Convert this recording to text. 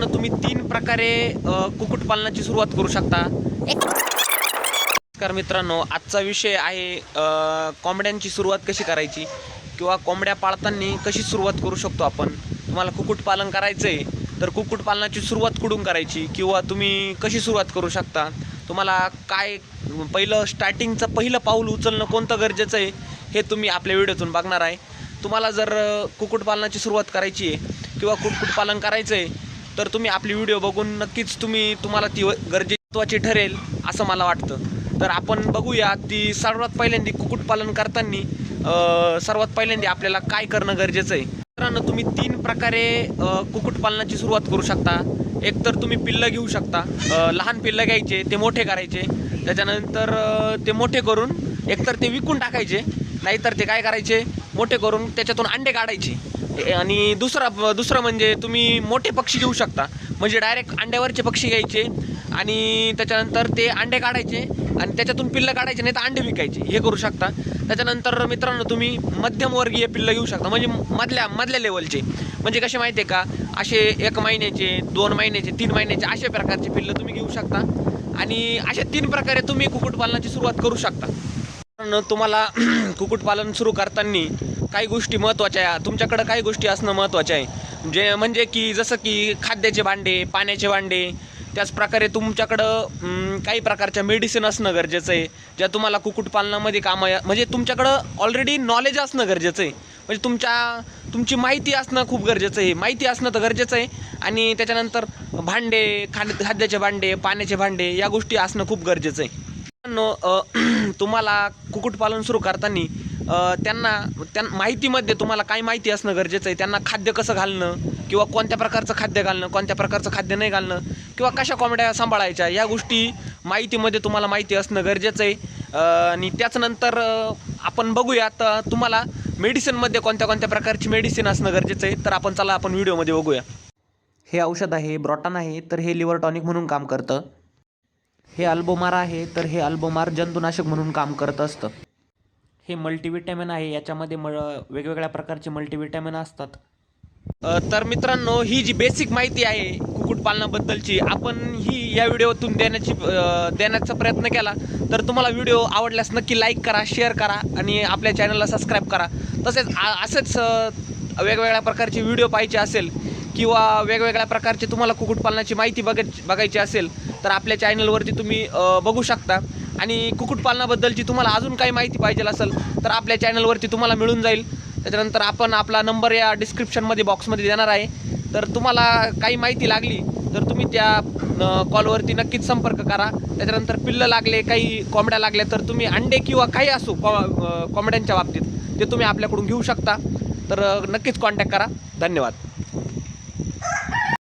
मित्रांनो तुम्ही तीन प्रकारे कुक्कुटपालनाची सुरुवात करू शकता. नमस्कार मित्रांनो आजचा विषय आहे कोंबड्यांची सुरुवात कशी करायची किंवा कोंबड्या पाळताना कशी सुरुवात करू शकतो आपण? तुम्हाला कुक्कुटपालन करायचं आहे तर कुक्कुटपालनाची सुरुवात कुठून करायची किंवा तुम्ही कशी सुरुवात करू शकता? तुम्हाला काय पहिलं स्टार्टिंगचं पहिलं पाऊल उचलणं कोणतं गरजेचं आहे हे तुम्ही आपल्या व्हिडिओतून बघणार आहे. तुम्हाला जर कुक्कुटपालनाची सुरुवात करायची आहे किंवा कुक्कुटपालन करायचं आहे तर तुम्ही आपली व्हिडिओ बघून नक्कीच तुम्ही तुम्हाला ती गरजेत्वाची ठरेल असं मला वाटतं. तर आपण बघूया ती सर्वात पहिल्यांदा कुक्कुटपालन करताना सर्वात पहिल्यांदा आपल्याला काय करणं गरजेचं आहे. मित्रांनो तुम्ही तीन प्रकारे कुक्कुटपालनाची सुरुवात करू शकता. एक तर तुम्ही पिल्लं घेऊ शकता. लहान पिल्लं घ्यायचे ते मोठे करायचे. त्याच्यानंतर ते मोठे करून एकतर ते विकून टाकायचे. नाहीतर ते काय करायचे? मोठे करून त्याच्यातून अंडे काढायचे. आणि दुसरा दुसरं म्हणजे तुम्ही मोठे पक्षी घेऊ शकता. म्हणजे डायरेक्ट अंड्यावरचे पक्षी घ्यायचे आणि त्याच्यानंतर ते अंडे काढायचे आणि त्याच्यातून पिल्लं काढायचे नाही तर अंडे विकायचे. हे करू शकता. त्याच्यानंतर मित्रांनो तुम्ही मध्यमवर्गीय पिल्लं घेऊ शकता. म्हणजे मधल्या मधल्या लेवलचे म्हणजे कसे माहिती आहे का? असे एक महिन्याचे दोन महिन्याचे तीन महिन्याचे अशा प्रकारचे पिल्लं तुम्ही घेऊ शकता. आणि अशा तीन प्रकारे तुम्ही कुक्कुटपालनाची सुरुवात करू शकता. तुम्हाला कुक्कुटपालन सुरू करताना काही गोष्टी महत्त्वाच्या आहे. तुमच्याकडं काही गोष्टी असणं महत्त्वाच्या आहे. जे म्हणजे की जसं की खाद्याचे भांडे पाण्याचे भांडे त्याच प्रकारे तुमच्याकडं काही प्रकारच्या मेडिसिन असणं गरजेचं आहे. ज्या तुम्हाला कुक्कुटपालनामध्ये कामं या- म्हणजे तुमच्याकडं ऑलरेडी नॉलेज असणं गरजेचं आहे. म्हणजे तुमच्या तुमची माहिती असणं खूप गरजेचं आहे. माहिती असणं तर गरजेचं आहे. आणि त्याच्यानंतर भांडे खाद खाद्याचे भांडे पाण्याचे भांडे या गोष्टी असणं खूप गरजेचं आहे. तुम्हाला कुक्कुटपालन सुरू करताना त्यांना त्या माहितीमध्ये तुम्हाला काय माहिती असणं गरजेचं आहे? त्यांना खाद्य कसं घालणं? किंवा कोणत्या प्रकारचं खाद्य घालणं? कोणत्या प्रकारचं खाद्य नाही घालणं? किंवा कशा कोंबड्या सांभाळायच्या? या गोष्टी माहितीमध्ये तुम्हाला माहिती असणं गरजेचं आहे. आणि त्याचनंतर आपण बघूया. तुम्हाला मेडिसिनमध्ये कोणत्या कोणत्या प्रकारची मेडिसिन असणं गरजेचं आहे? तर आपण चला आपण व्हिडिओमध्ये बघूया. हे औषध आहे ब्रॉटन आहे तर हे लिव्हर टॉनिक म्हणून काम करतं. हे अल्बोमार आहे तर हे अल्बोमार जंतुनाशक म्हणून काम करत असतं. हे मल्टीविटॅमिन आहे याच्यामध्ये म वेगवेगळ्या प्रकारचे मल्टीविटॅमिन असतात. तर मित्रांनो ही जी बेसिक माहिती आहे कुक्कुटपालनाबद्दलची आपण ही या व्हिडिओतून देण्याची देण्याचा प्रयत्न केला. तर तुम्हाला व्हिडिओ आवडल्यास नक्की लाईक करा शेअर करा आणि आपल्या चॅनलला सबस्क्राईब करा. तसेच असेच वेगवेगळ्या प्रकारचे व्हिडिओ पाहिजे असेल किंवा वेगवेगळ्या प्रकारचे तुम्हाला कुक्कुटपालनाची माहिती बघ बघायची असेल तर आपल्या चॅनलवरती तुम्ही बघू शकता. आणि कुक्कुटपालनाबद्दलची तुम्हाला अजून काही माहिती पाहिजे असेल तर आपल्या चॅनलवरती तुम्हाला मिळून जाईल. त्याच्यानंतर आपण आपला नंबर या डिस्क्रिप्शनमध्ये बॉक्समध्ये देणार आहे. तर तुम्हाला काही माहिती लागली तर तुम्ही त्या कॉलवरती नक्कीच संपर्क करा. त्याच्यानंतर पिल्लं लागले काही कोंबड्या लागल्या तर तुम्ही अंडे किंवा काही असो कॉ कोंबड्यांच्या बाबतीत ते तुम्ही आपल्याकडून घेऊ शकता. तर नक्कीच कॉन्टॅक्ट करा. धन्यवाद.